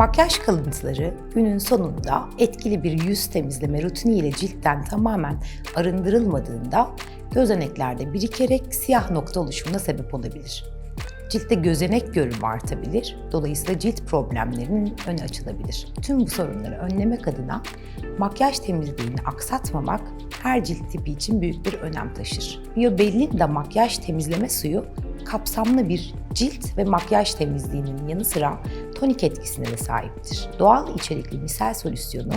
Makyaj kalıntıları günün sonunda etkili bir yüz temizleme rutini ile ciltten tamamen arındırılmadığında gözeneklerde birikerek siyah nokta oluşumuna sebep olabilir. Ciltte gözenek görünümü artabilir, dolayısıyla cilt problemlerinin önü açılabilir. Tüm bu sorunları önlemek adına makyaj temizliğini aksatmamak her cilt tipi için büyük bir önem taşır. Biobellinda makyaj temizleme suyu kapsamlı bir cilt ve makyaj temizliğinin yanı sıra tonik etkisine de sahiptir. Doğal içerikli misel solüsyonu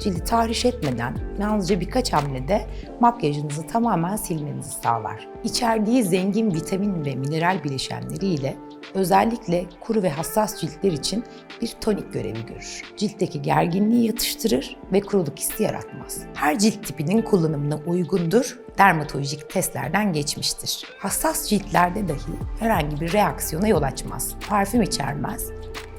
cildi tahriş etmeden yalnızca birkaç hamlede makyajınızı tamamen silmenizi sağlar. İçerdiği zengin vitamin ve mineral bileşenleriyle özellikle kuru ve hassas ciltler için bir tonik görevi görür. Ciltteki gerginliği yatıştırır ve kuruluk hissi yaratmaz. Her cilt tipinin kullanımına uygundur, dermatolojik testlerden geçmiştir. Hassas ciltlerde dahi herhangi bir reaksiyona yol açmaz. Parfüm içermez,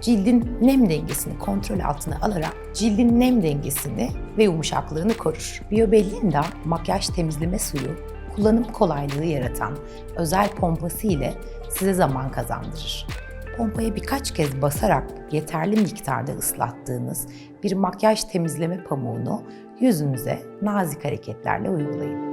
cildin nem dengesini kontrol altına alarak cildin nem dengesini ve yumuşaklığını korur. Biobellinda makyaj temizleme suyu kullanım kolaylığı yaratan özel pompası ile size zaman kazandırır. Pompaya birkaç kez basarak yeterli miktarda ıslattığınız bir makyaj temizleme pamuğunu yüzünüze nazik hareketlerle uygulayın.